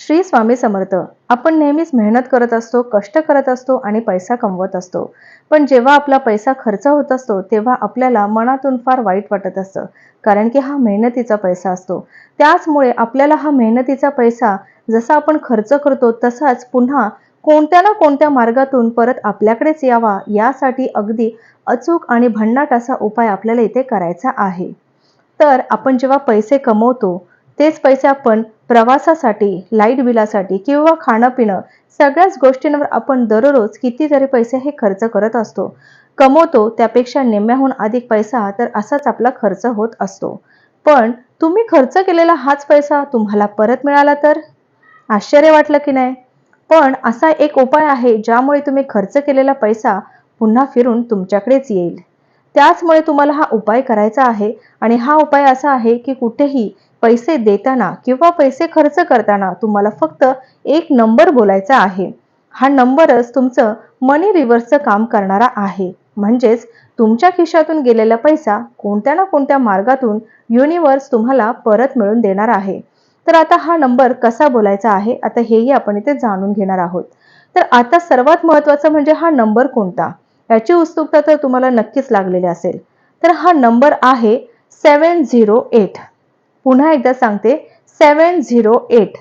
श्री स्वामी समर्थ. आपण नेहमीच मेहनत करत असतो कष्ट करत असतो आणि पैसा कमवत असतो. पण जेव्हा आपला पैसा खर्च होत असतो तेव्हा आपल्याला मनातून फार वाईट वाटत असतं. कारण की हा मेहनतीचा पैसा असतो. त्याचमुळे आपल्याला हा मेहनतीचा पैसा जसा आपण खर्च करतो तसाच पुन्हा कोणत्या ना कोणत्या मार्गातून परत आपल्याकडेच यावा यासाठी अगदी अचूक आणि भन्नाट असा उपाय आपल्याला इथे करायचा आहे. तर आपण जेव्हा पैसे कमवतो तेच पैसे आपण प्रवासासाठी लाइट बिलासाठी किंवा खाणं पिणं सगळ्याच गोष्टींवर आपण दररोज कितीतरी पैसे हे खर्च करत असतो. कमवतो त्यापेक्षा निम्म्याहून अधिक पैसा तर असाच आपला खर्च होत असतो. पण तुम्ही खर्च केलेला हाच पैसा तुम्हाला परत मिळाला तर? आश्चर्य वाटलं की नाही? पण असा एक उपाय आहे ज्यामुळे तुम्ही खर्च केलेला पैसा पुन्हा फिरून तुमच्याकडेच येईल. त्याचमुळे तुम्हाला हा उपाय करायचा आहे आणि हा उपाय असा आहे की कुठेही पैसे देताना किंवा पैसे खर्च करताना तुम्हाला फक्त एक नंबर बोलायचा आहे. हा नंबरच तुमचं मनी रिव्हर्सचं काम करणारा आहे. म्हणजेच तुमच्या खिशातून गेलेला पैसा कोणत्या ना कोणत्या मार्गातून युनिव्हर्स तुम्हाला परत मिळून देणार आहे. तर आता हा नंबर कसा बोलायचा आहे? आता हेही आपण इथे जाणून घेणार आहोत. तर आता सर्वात महत्वाचं म्हणजे हा नंबर कोणता? याची उत्सुकता तर तुम्हाला नक्कीच लागलेली असेल. तर हा नंबर आहे सेवन झिरो एट पुन्हा एकदा सांगते. सेवन झिरो एट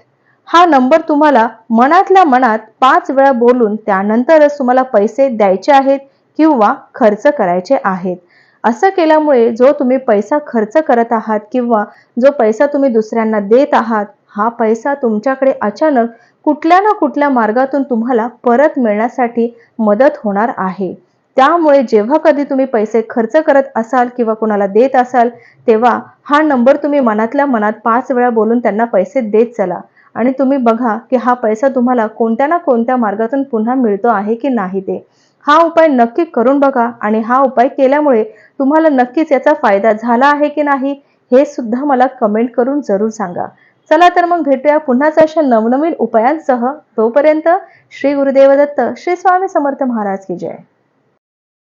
हा नंबर तुम्हाला मनातल्या मनात पाच वेळा बोलून त्यानंतरच तुम्हाला पैसे द्यायचे आहेत किंवा खर्च करायचे आहेत. असं केल्यामुळे जो तुम्ही पैसा खर्च करत आहात किंवा जो पैसा तुम्ही दुसऱ्यांना देत आहात हा पैसा तुमच्याकडे अचानक कुठल्या ना कुठल्या मार्गातून तुम्हाला परत मिळण्यासाठी मदत होणार आहे. त्यामुळे जेव्हा कधी तुम्ही पैसे खर्च करत असाल किंवा कोणाला देत असाल तेव्हा हा नंबर तुम्ही मनातल्या मनात पाच वेळा बोलून त्यांना पैसे देत चला. आणि तुम्ही बघा की हा पैसा तुम्हाला कोणत्या ना कोणत्या मार्गातून पुन्हा मिळतो आहे की नाही ते. हा उपाय नक्की करून बघा आणि हा उपाय केल्यामुळे तुम्हाला नक्कीच याचा फायदा झाला आहे की नाही हे सुद्धा मला कमेंट करून जरूर सांगा. चला तर मग भेटूया पुन्हाच अशा नवनवीन उपायांसह. तोपर्यंत श्री गुरुदेव दत्त श्री स्वामी समर्थ महाराज की जय.